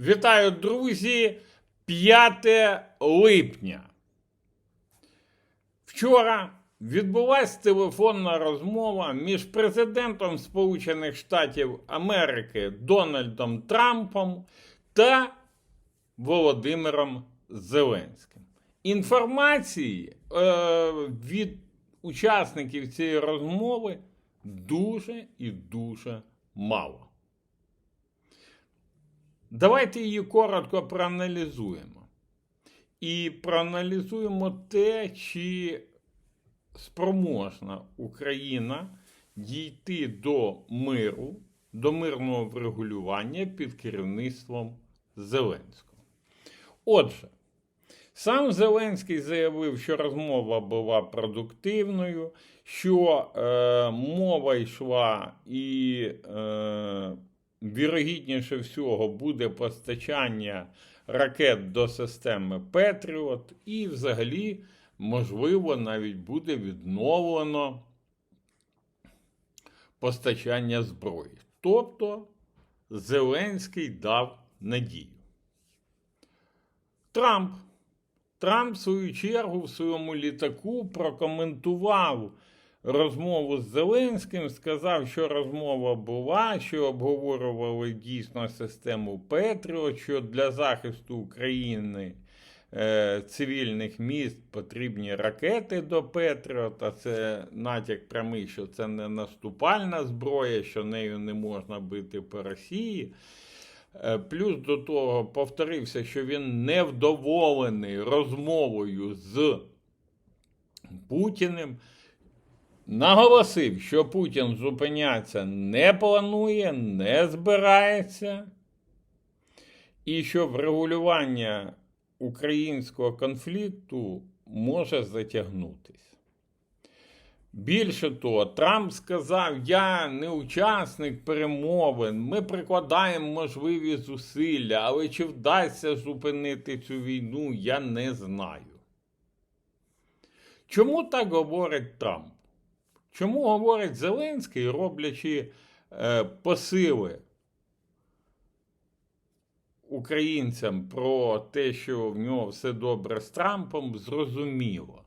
Вітаю, друзі! 5 липня. Вчора відбулася телефонна розмова між президентом Сполучених Штатів Америки Дональдом Трампом та Володимиром Зеленським. Інформації е, від учасників цієї розмови дуже і дуже мало. Давайте її коротко проаналізуємо. І проаналізуємо те, чи спроможна Україна дійти до миру, до мирного врегулювання під керівництвом Зеленського. Отже, сам Зеленський заявив, що розмова була продуктивною, що е, мова йшла і, е, вірогідніше всього, буде постачання ракет до системи Петріот, і взагалі, можливо, навіть буде відновлено постачання зброї. Тобто Зеленський дав надію. Трамп. Трамп, в свою чергу, в своєму літаку прокоментував розмову з Зеленським, сказав, що розмова була, що обговорювали дійсно систему Петріот, що для захисту України е, цивільних міст потрібні ракети до Петріот, а це натяк прямий, що це не наступальна зброя, що нею не можна бити по Росії. Е, Плюс до того повторився, що він невдоволений розмовою з Путіним. Наголосив, що Путін зупинятися не планує, не збирається, і що врегулювання українського конфлікту може затягнутись. Більше того, Трамп сказав: я не учасник перемовин, ми прикладаємо можливі зусилля, але чи вдасться зупинити цю війну, я не знаю. Чому так говорить Трамп? Чому говорить Зеленський, роблячи е, посили українцям про те, що в нього все добре з Трампом, зрозуміло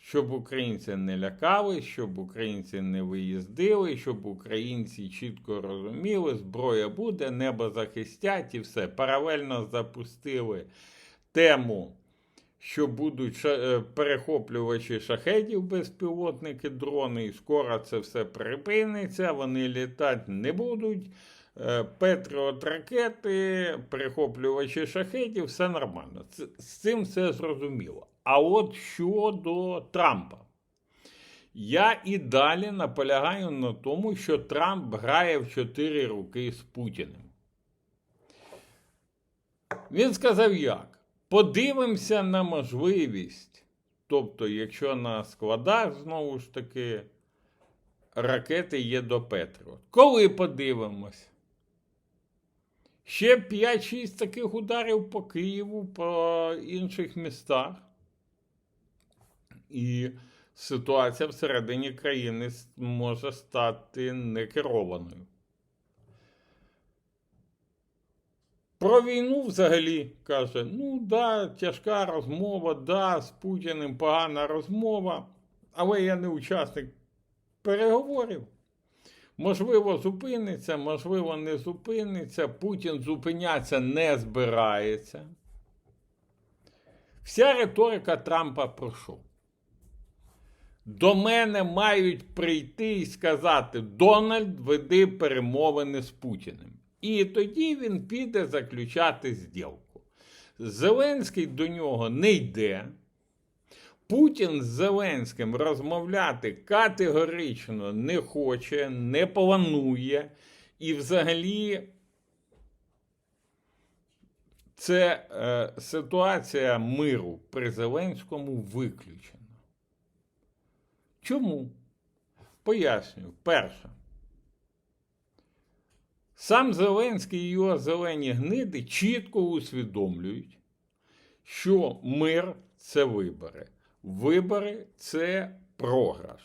щоб українці не лякали, щоб українці не виїздили, щоб українці чітко розуміли, зброя буде, небо захистять і все. Паралельно запустили тему, що будуть е, перехоплювачі шахедів безпілотники, дрони, і скоро це все припиниться, вони літати не будуть. Е, Петріот ракети, перехоплювачі шахедів, все нормально. З цим все зрозуміло. А от щодо Трампа. Я і далі наполягаю на тому, що Трамп грає в чотири руки з Путіним. Він сказав як? Подивимося на можливість. Тобто, якщо на складах, знову ж таки, ракети є до Петріот. Коли подивимось? Ще 5-6 таких ударів по Києву, по інших містах. І ситуація всередині країни може стати некерованою. Про війну взагалі каже: ну да, тяжка розмова, да, з Путіним погана розмова, але я не учасник переговорів. Можливо, зупиниться, можливо, не зупиниться. Путін зупинятися не збирається. Вся риторика Трампа про що? До мене мають прийти і сказати: Дональд, веди перемовини з Путіним. І тоді він піде заключати зділку. Зеленський до нього не йде. Путін з Зеленським розмовляти категорично не хоче, не планує. І взагалі це е, ситуація миру при Зеленському виключена. Чому? Пояснюю. Перше. Сам Зеленський і його зелені гниди чітко усвідомлюють, що мир це вибори. Вибори це програш.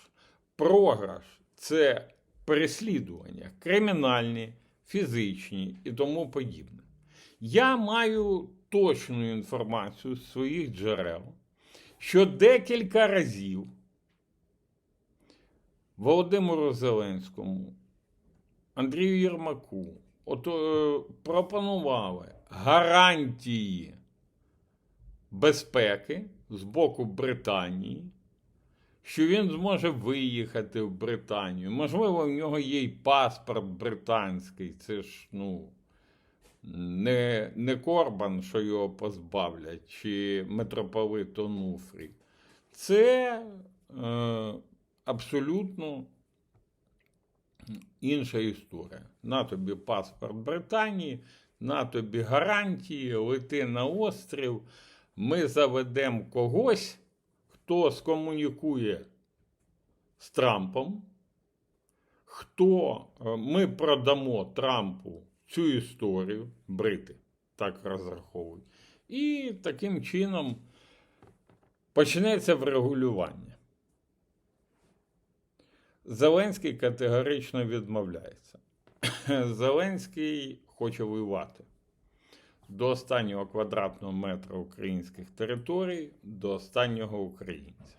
Програш це переслідування, кримінальні, фізичні і тому подібне. Я маю точну інформацію з своїх джерел, що декілька разів Володимиру Зеленському, Андрію Єрмаку от, е, пропонували гарантії безпеки з боку Британії, що він зможе виїхати в Британію. Можливо, в нього є й паспорт британський. Це ж, ну, не, не Корбан, що його позбавлять, чи митрополит Онуфрій. Це е, абсолютно інша історія. На тобі паспорт Британії, на тобі гарантії, лети на острів. Ми заведемо когось, хто скомунікує з Трампом, хто е, ми продамо Трампу цю історію, брити так розраховують, і таким чином почнеться врегулювання. Зеленський категорично відмовляється. Зеленський хоче воювати до останнього квадратного метра українських територій, до останнього українця.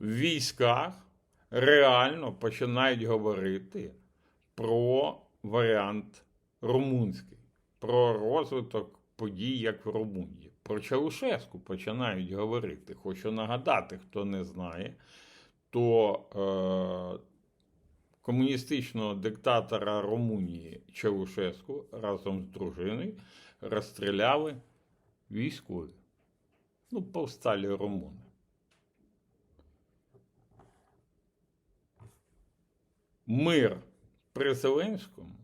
В військах реально починають говорити про варіант румунський, про розвиток подій, як в Румунії. Про Чаушеску починають говорити. Хочу нагадати, хто не знає, то е, комуністичного диктатора Румунії Чаушеску разом з дружиною розстріляли військові. Ну, повсталі румуни. Мир при Зеленському,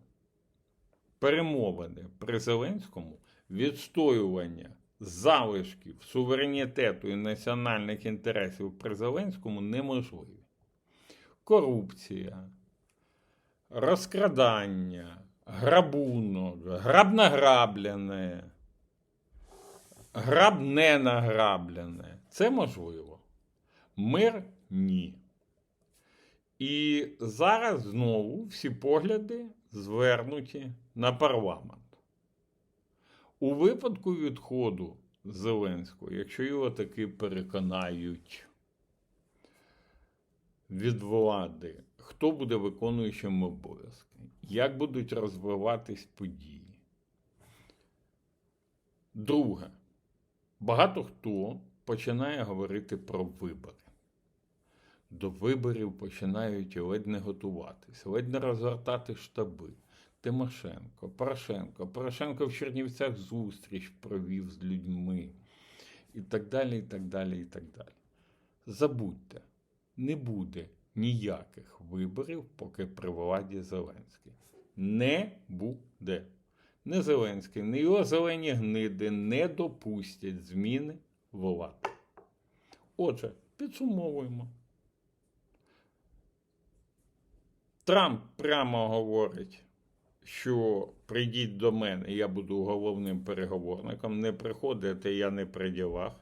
перемовини при Зеленському, відстоювання залишків суверенітету і національних інтересів при Зеленському неможливі. Корупція, розкрадання, грабунок, граб награблене, граб не награблене. Це можливо. Мир ні. І зараз знову всі погляди звернуті на парламент. У випадку відходу Зеленського, якщо його таки переконають від влади, хто буде виконуючим обов'язки, як будуть розвиватись події. Друге, багато хто починає говорити про вибори. До виборів починають ледь не готуватись, ледь не розгортати штаби. Тимошенко, Порошенко. Порошенко в Чернівцях зустріч провів з людьми. І так далі, і так далі, і так далі. Забудьте, не буде ніяких виборів, поки при владі Зеленський. Не буде. Не Зеленський, не його зелені гниди не допустять зміни влади. Отже, підсумовуємо. Трамп прямо говорить, що прийдіть до мене, я буду головним переговорником. Не приходите, я не при ділах.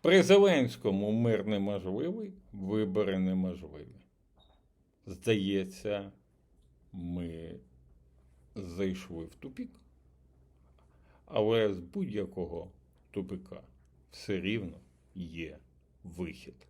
При Зеленському мир неможливий, вибори неможливі. Здається, ми зайшли в тупік. Але з будь-якого тупика все рівно є вихід.